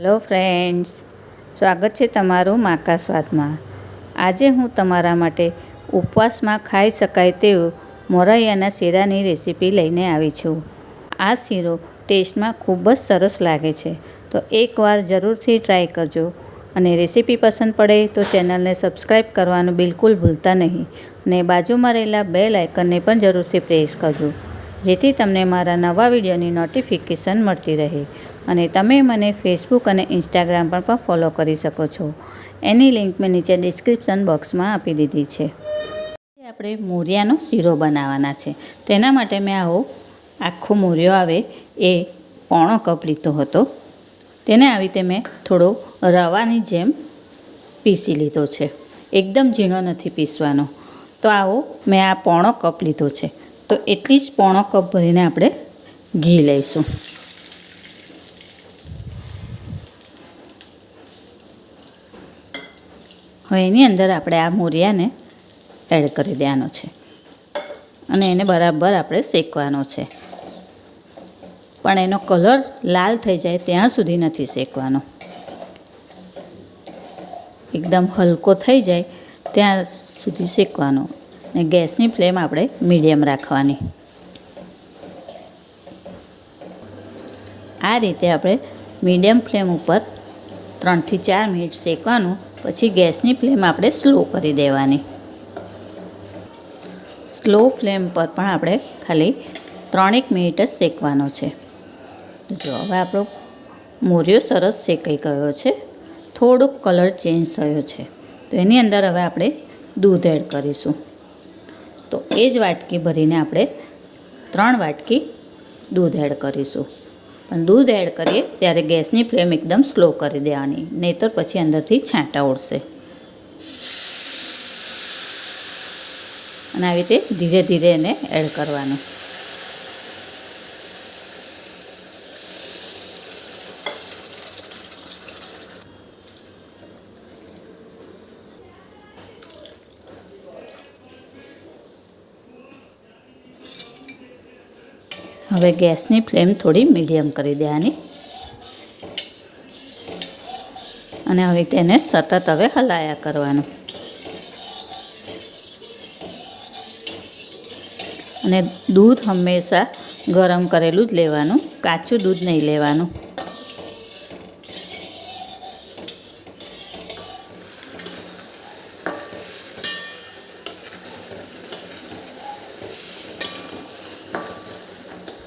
Hello friends, સ્વાગત છે તમારું માકા સ્વાદમાં. આજે હું તમારા માટે ઉપવાસમાં ખાઈ શકાય તેવું મોરૈયાના શીરાની રેસીપી લઈને આવી છું. આ શીરો ટેસ્ટમાં ખૂબ જ સરસ લાગે છે, તો એકવાર જરૂરથી ટ્રાય કરજો. અને રેસીપી પસંદ પડે તો ચેનલને સબસ્ક્રાઈબ કરવાનું બિલકુલ ભૂલતા નહીં. અને બાજુમાં રહેલા બેલ આઇકનને પણ જરૂરથી પ્રેસ કરજો. જેથી તમને મારા નવા વિડીયોની નોટિફિકેશન મળતી રહે. અને તમે મને ફેસબુક અને ઇન્સ્ટાગ્રામ પર પણ ફોલો કરી શકો છો. એની લિંક મેં નીચે ડિસ્ક્રિપ્શન બોક્સમાં આપી દીધી છે. આપણે મૂરિયાનો શીરો બનાવવાના છે. તેના માટે મેં આવો આખો મૂરિયો આવે એ પોણો કપ લીધો હતો. તેને આવી રીતે મેં થોડો રવાની જેમ પીસી લીધો છે. એકદમ ઝીણો નથી પીસવાનો. તો આવો મેં આ પોણો કપ લીધો છે. તો એટલી જ પોણો કપ ભરીને આપણે ઘી લઈશું. હવે એની અંદર આપણે આ મોરિયાને એડ કરી દેવાનો છે. અને એને બરાબર આપણે શેકવાનો છે. પણ એનો કલર લાલ થઈ જાય ત્યાં સુધી નથી શેકવાનો. એકદમ હલકો થઈ જાય ત્યાં સુધી શેકવાનો. અને ગેસની ફ્લેમ આપણે મીડિયમ રાખવાની. આ રીતે આપણે મીડિયમ ફ્લેમ ઉપર ત્રણથી ચાર મિનિટ શેકવાનું, પછી ગેસની ફ્લેમ આપણે સ્લો કરી દેવાની. સ્લો ફ્લેમ પર પણ આપણે ખાલી ત્રણેક મિનિટ જ શેકવાનો છે. જો હવે આપણો મોરિયો સરસ શેકાઈ ગયો છે, થોડોક કલર ચેન્જ થયો છે, તો એની અંદર હવે આપણે દૂધ એડ કરીશું. તો એ જ વાટકી ભરીને આપણે ત્રણ વાટકી દૂધ એડ કરીશું. પણ દૂધ એડ કરીએ ત્યારે ગેસની ફ્લેમ એકદમ સ્લો કરી દેવાની, નહીતર પછી અંદરથી છાંટા ઉડશે. અને આવી રીતે ધીરે ધીરે એને એડ કરવાનું. હવે ગેસની ફ્લેમ થોડી મીડિયમ કરી દેવાની. અને હવે તેને સતત હવે હલાયા કરવાનું. અને દૂધ હંમેશા ગરમ કરેલું જ લેવાનું, કાચું દૂધ નહીં લેવાનું.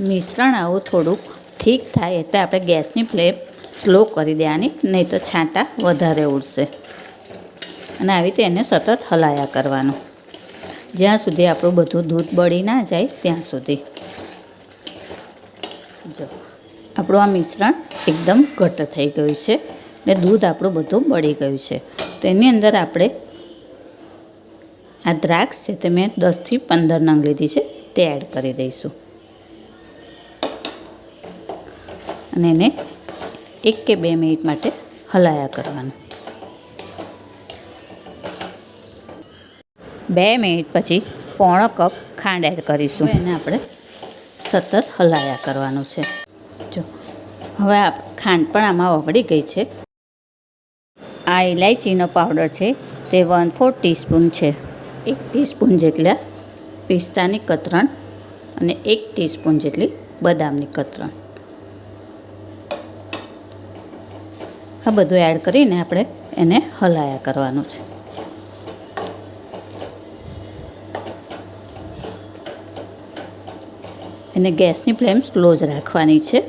મિશ્રણ આવું થોડુંક ઠીક થાય એટલે આપણે ગેસની ફ્લેમ સ્લો કરી દેવાની, નહીં તો છાંટા વધારે ઉડશે. અને આવી રીતે એને સતત હલાયા કરવાનું. જ્યાં સુધી આપણું બધું દૂધ બળી ના જાય ત્યાં સુધી. જો, આપણું આ મિશ્રણ એકદમ ઘટ્ટ થઈ ગયું છે ને દૂધ આપણું બધું બળી ગયું છે. તો એની અંદર આપણે આ દ્રાક્ષ છે તે મેં દસથી પંદર નંગ લીધી છે તે એડ કરી દઈશું. અને એને એક કે બે મિનિટ માટે હલાયા કરવાનું. બે મિનિટ પછી પોણો કપ ખાંડ એડ કરીશું. એને આપણે સતત હલાયા કરવાનું છે. જો, હવે આ ખાંડ પણ આમાં ઓગળી ગઈ છે. આ ઇલાયચીનો પાવડર છે તે વન ફોર ટીસ્પૂન છે. એક ટીસ્પૂન જેટલા પિસ્તાની કતરણ અને એક ટીસ્પૂન જેટલી બદામની કતરણ. બધું એડ કરીને આપણે એને હલાયા કરવાનું છે. એને ગેસની ફ્લેમ સ્લો જ રાખવાની છે.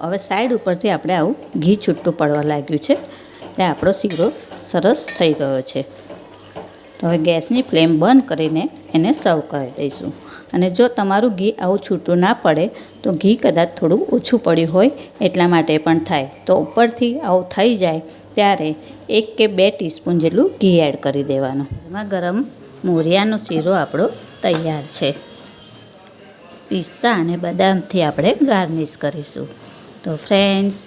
હવે સાઈડ ઉપરથી આપણે આવું ઘી છૂટું પડવા લાગ્યું છે. એટલે આપણો શીરો સરસ થઈ ગયો છે. તો હવે ગેસની ફ્લેમ બંધ કરીને એને સર્વ કરી દઈશું. અને જો તમારું ઘી આવું છૂટું ના પડે, તો ઘી કદાચ થોડું ઓછું પડ્યું હોય, એટલા માટે પણ થાય. તો ઉપરથી આવું થઈ જાય, ત્યારે એક કે બે ટીસ્પૂન જેટલું ઘી એડ કરી દેવાનું. એમાં ગરમ મોરિયાનો શીરો આપણો તૈયાર છે. પિસ્તા અને બદામથી આપણે ગાર્નિશ કરીશું. તો ફ્રેન્ડ્સ